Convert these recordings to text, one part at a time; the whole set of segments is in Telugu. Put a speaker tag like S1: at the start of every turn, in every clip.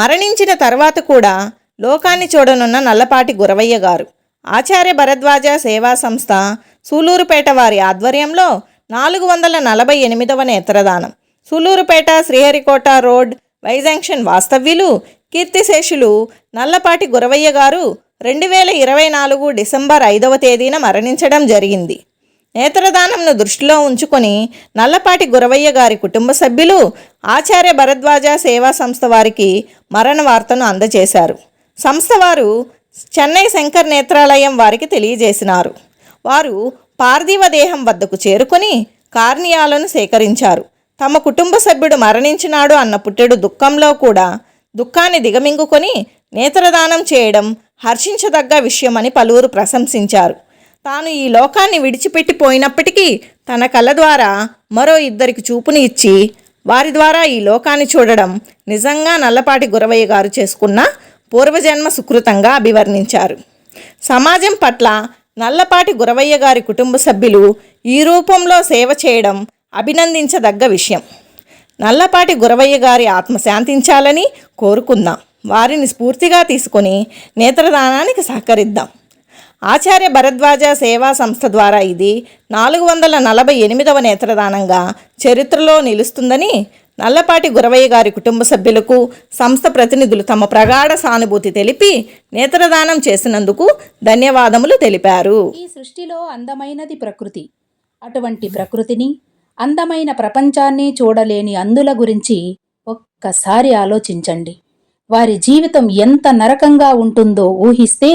S1: మరణించిన తర్వాత కూడా లోకాన్ని చూడనున్న నల్లపాటి గురవయ్య గారు. ఆచార్య భరద్వాజ సేవా సంస్థ సూలూరుపేట వారి ఆధ్వర్యంలో నాలుగు వందల నలభై ఎనిమిదవ నేత్రదానం. Sullurpeta Sriharikota road y junction వాస్తవ్యులు కీర్తిశేషులు నల్లపాటి గురవయ్య గారు రెండు వేల ఇరవై నాలుగు డిసెంబర్ ఐదవ తేదీన మరణించడం జరిగింది. నేత్రదానంను దృష్టిలో ఉంచుకొని నల్లపాటి గురవయ్య గారి కుటుంబ సభ్యులు ఆచార్య భరద్వాజ సేవా సంస్థ వారికి మరణ వార్తను అందజేశారు. సంస్థ వారు చెన్నై శంకర్ నేత్రాలయం వారికి తెలియజేసినారు. వారు పార్థివ దేహం వద్దకు చేరుకొని కార్నియాలను సేకరించారు. తమ కుటుంబ సభ్యుడు మరణించినాడు అన్న పుట్టెడు దుఃఖంలో కూడా దుఃఖాన్ని దిగమింగుకొని నేత్రదానం చేయడం హర్షించదగ్గ విషయమని పలువురు ప్రశంసించారు. తాను ఈ లోకాన్ని విడిచిపెట్టిపోయినప్పటికీ తన కళ్ళ ద్వారా మరో ఇద్దరికి చూపుని ఇచ్చి వారి ద్వారా ఈ లోకాన్ని చూడడం నిజంగా నల్లపాటి గురవయ్య గారు చేసుకున్న పూర్వజన్మ సుకృతంగా అభివర్ణించారు. సమాజం పట్ల నల్లపాటి గురవయ్య గారి కుటుంబ సభ్యులు ఈ రూపంలో సేవ చేయడం అభినందించదగ్గ విషయం. నల్లపాటి గురవయ్య గారి ఆత్మ శాంతించాలని కోరుకుందాం. వారిని స్ఫూర్తిగా తీసుకొని నేత్రదానానికి సహకరిద్దాం. ఆచార్య భరద్వాజ సేవా సంస్థ ద్వారా ఇది నాలుగు వందల నలభై ఎనిమిదవ నేత్రదానంగా చరిత్రలో నిలుస్తుందని నల్లపాటి గురవయ్య గారి కుటుంబ సభ్యులకు సంస్థ ప్రతినిధులు తమ ప్రగాఢ సానుభూతి తెలిపి నేత్రదానం చేసినందుకు ధన్యవాదములు తెలిపారు.
S2: ఈ సృష్టిలో అందమైనది ప్రకృతి. అటువంటి ప్రకృతిని అందమైన ప్రపంచాన్ని చూడలేని అందుల గురించి ఒక్కసారి ఆలోచించండి. వారి జీవితం ఎంత నరకంగా ఉంటుందో ఊహిస్తే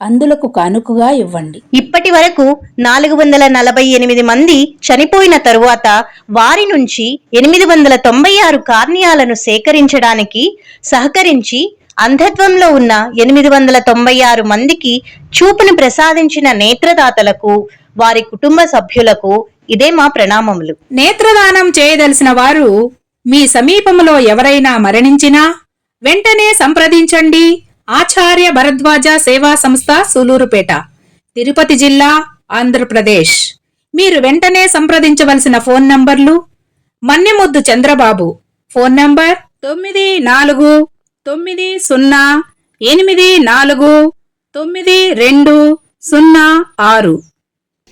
S2: అందులకు కానుకగా ఇవ్వండి.
S3: ఇప్పటి వరకు నాలుగు వందల నలభై ఎనిమిది మంది చనిపోయిన తరువాత వారి నుంచి ఎనిమిది వందల తొంభై ఆరు కార్నియాలను సేకరించడానికి సహకరించి అంధత్వంలో ఉన్న ఎనిమిది వందల తొంభై ఆరు మందికి చూపును ప్రసాదించిన నేత్రదాతలకు వారి కుటుంబ సభ్యులకు ఇదే మా ప్రణామములు.
S2: నేత్రదానం చేయదలిసిన వారు మీ సమీపంలో ఎవరైనా మరణించినా వెంటనే సంప్రదించండి. ఆచార్య భరద్వాజ సేవా సంస్థ సూలూరుపేట తిరుపతి జిల్లా ఆంధ్రప్రదేశ్. మీరు వెంటనే సంప్రదించవలసిన ఫోన్ నంబర్లు మన్నెముద్దు చంద్రబాబు ఫోన్ నంబర్ తొమ్మిది నాలుగు తొమ్మిది సున్నా ఎనిమిది నాలుగు తొమ్మిది రెండు సున్నా ఆరు.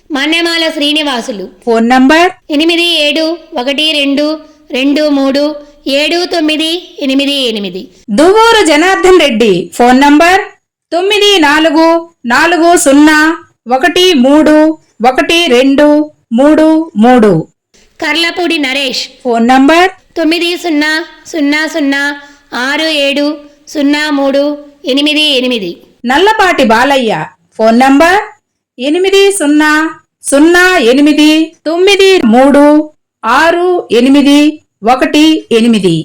S4: మన్నెమాల శ్రీనివాసులు
S2: ఫోన్ నంబర్
S4: ఎనిమిది ఏడు ఒకటి రెండు రెండు మూడు ఏడు తొమ్మిది ఎనిమిది ఎనిమిది.
S2: దువ్వూరు జనార్దన్ రెడ్డి ఫోన్ నంబర్ తొమ్మిది నాలుగు నాలుగు సున్నా ఒకటి మూడు ఒకటి రెండు మూడు మూడు.
S4: కర్లపూడి నరేష్
S2: ఫోన్ నంబర్
S4: తొమ్మిది సున్నా సున్నా సున్నా ఆరు ఏడు సున్నా మూడు ఎనిమిది ఎనిమిది.
S2: నల్లపాటి బాలయ్య ఫోన్ నంబర్ ఎనిమిది సున్నా సున్నా ఎనిమిది తొమ్మిది మూడు ఆరు ఎనిమిది ఒకటి ఎనిమిది.